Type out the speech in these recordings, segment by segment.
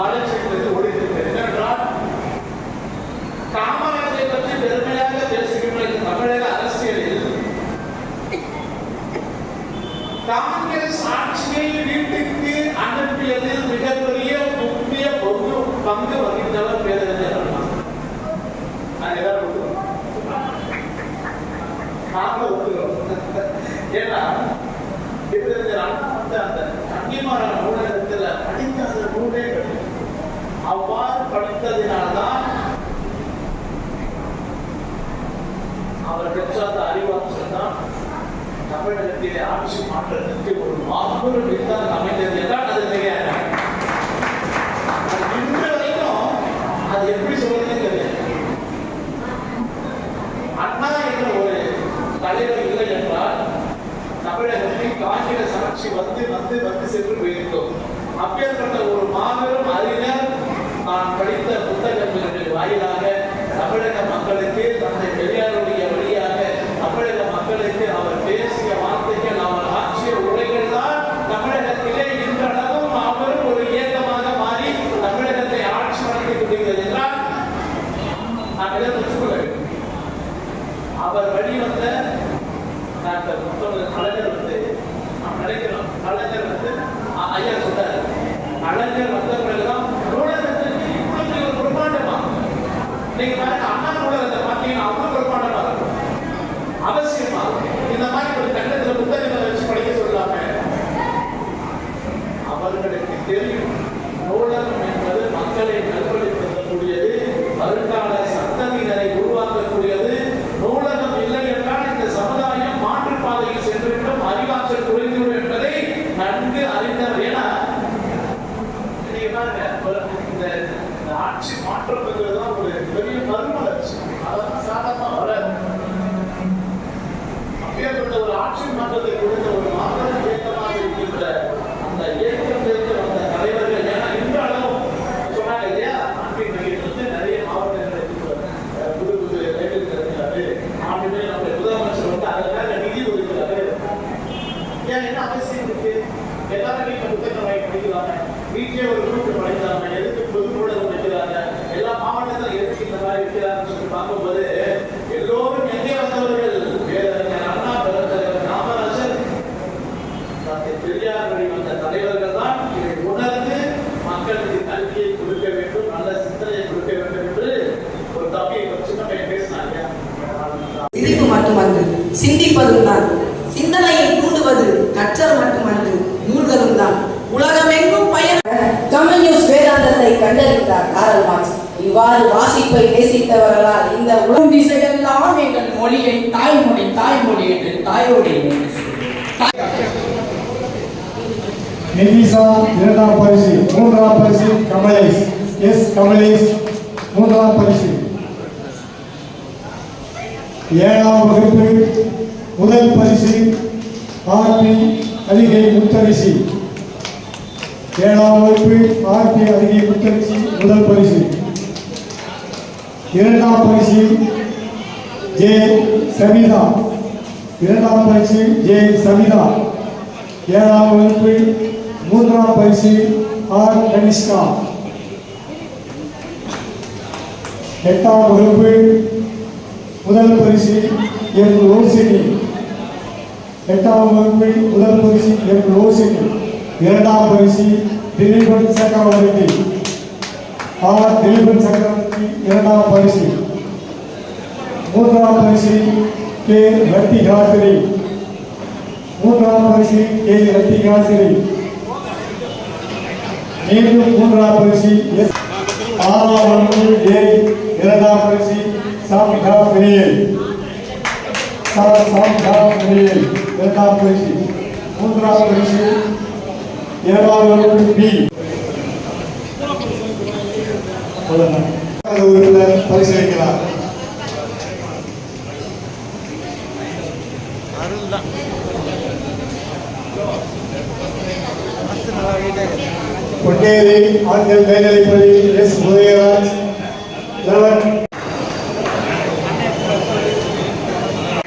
மலர்ச்சிக்கு ஓடித்திருக்கிறது என்னென்றால் காமராஜரை பற்றி பெருமையாக பேசுகின்ற இந்த தமிழக அரசியலில் காங்கிரஸ் ஆட்சியை வீட்டுக்கு அனுப்பியதில் மிகப்பெரிய முக்கிய பொது பங்கு வகித்தவர் பேரறிஞர் அண்ணா நான் எல்லாரும் ஒத்துக்கிறோம். நாங்களும் ஒத்துக்கிறோம். ஏன்னா பேரறிஞர் அண்ணா வந்து அந்த கன்னிமாரான நூலகத்தில் படித்த அந்த நூலே கிடையாது அவ்வாறு படித்ததினால்தான் அவர் பெற்ற அந்த அறிவாற்றல் தான் தமிழகத்திலே ஆட்சி மாற்றத்திற்கு ஒரு மாபெரும் வித்தான் அமைந்தது என்றால் அது தெரியாது இன்று வரைக்கும் அது எப்படி சொல்றதுன்னு தெரியாது அண்ணா என்ற ஒரு தலைவர் இல்லை என்றால் தமிழகத்தில் காங்கிரஸ் ஆட்சி வந்து வந்து வந்து சென்று போயிருக்கும். அப்பேற்பட்ட ஒரு மாபெரும் அறிஞர் நான் படித்த புத்தகங்களின் வாயிலாக なった、本当に ஆட்சி மாற்றம்ங்கிறது தான் ஒரு பெரிய மறுமலர்ச்சி அதெல்லாம் சாதாரணமா வராது அப்பேற்பட்ட ஒரு ஆட்சி மாற்றத்தை கொடுத்த ஒரு மாபெரும் இயக்கமாக இருக்கின்ற அந்த இயக்கத்திற்கு வந்த தலைவர்கள். ஏன்னா இன்றாலும் சொன்னாங்க இல்லையா? நாட்டின் நகையில் வந்து நிறைய மாவட்டங்களுக்கு புது புது ரயில் திறக்கிறாரு ஆண்டுமே நம்முடைய முதலமைச்சர் வந்து அதற்காக நிதி ஒதுக்கிறாரு. ஏன் என்ன அவசியம் இருக்கு? எல்லாருமே வீட்டுல புத்தகம் படிக்கிறாங்க படிக்கலாமே வீட்டிலே ஒரு குரூப் படிக்கலாமே எதுக்கு பொது நூலகம் வைக்கிறாங்க எல்லா மாவட்டத்திலும் எதுக்கு இந்த மாதிரி இருக்கிறாங்கன்னு சொல்லி பார்க்கும்போது எல்லோரும் எங்கே வந்தவர்கள்? பேரறிஞர் அண்ணா பெருந்தலைவர் காமராஜர் தந்தை பெரியார் வழி வந்த தலைவர்கள் தான் இதை உணர்ந்து மக்களுக்கு கல்வியை கொடுக்க வேண்டும் நல்ல சிந்தனையை கொடுக்க வேண்டும் என்று ஒரு தம்பியை ஒரு சின்ன பையன் பேசினாங்க. மட்டுமன்று சிந்திப்பதும் தான். சிந்தனையை தூண்டுவது கற்றல் மட்டுமன்று. கண்டறிந்தார். காரல் மார்க்ஸ் இவ்வாறு வாசிப்பை நேசித்தவர்களால் இந்த உலக உலகம் திசையெல்லாம் எங்கள் மொழியை தாய்மொழி தாய்மொழி என்று தாயோடு இணைத்து இரண்டாம் பரிசு மூன்றாம் பரிசு கமலேஷ். எஸ் கமலேஷ். மூன்றாம் பரிசு. ஏழாம் வகுப்பு முதல் பரிசு ஆர்பி அதிகை முத்தரிசி. ஏழாம் வகுப்பு ஆர்பி அதிகை முத்தரிசி முதல் பரிசு. இரண்டாம் பரிசு ஜே சமிதா இரண்டாம் பரிசு ஜே சமிதா ஏழாம் வகுப்பு மூன்றாம் பரிசு ஆர் கனிஷ்கா. எட்டாம் வகுப்பு முதல் பரிசு என் ரோசினி எட்டாம் வகுப்பு முதல் பரிசு என் ரோசினி இரண்டாம் பரிசு திலீபன் சக்கரவர்த்தி ஆர் திலீபன் சக்கரவர்த்தி இரண்டாம் பரிசு மூன்றாம் பரிசு கே ரத்திகாசிரி மூன்றாம் பரிசு கே ரத்திகாசிரி மீண்டும் மூன்றாம் பரிசு எஸ் ஆறாம் வகுப்பு ஏ இரண்டாம் பரிசு சாமிகா பெரியல் சாமிகா பெரியல் இரண்டாம் பரிசு மூன்றாம் பரிசு ஏழாம் வகுப்பு பி. உறுப்பினர் பரிசீலிக்கிறார் பொன்னேரி ஆண்கள் மேல்நிலைப்பள்ளி எஸ். உதயராஜ் லெவன்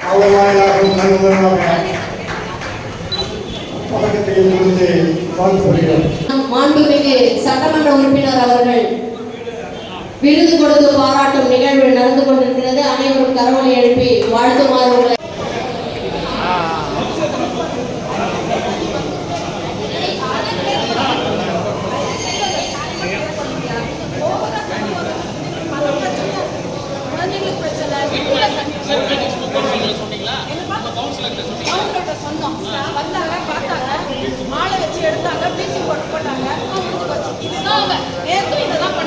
அவர் வாயிலாகவும் நண்பர்களாக பதக்கத்தை முடிந்து வாழ்த்துப்படுகிறோம் மாண்புமிகு சட்டமன்ற உறுப்பினர் அவர்கள் விருது கொடுத்து பாராட்டும் நிகழ்வு நடந்து கொண்டிருக்கிறது. அனைவரும் கரவொலி எழுப்பி வாழ்த்துமாறு உங்களை கவுன்சிலர்கிட்ட சொன்னோம். வந்தாங்க. எடுத்தாங்க பிசி பவுடர் போட்டாங்க. இதுதான் அவங்க நேற்று இதெல்லாம்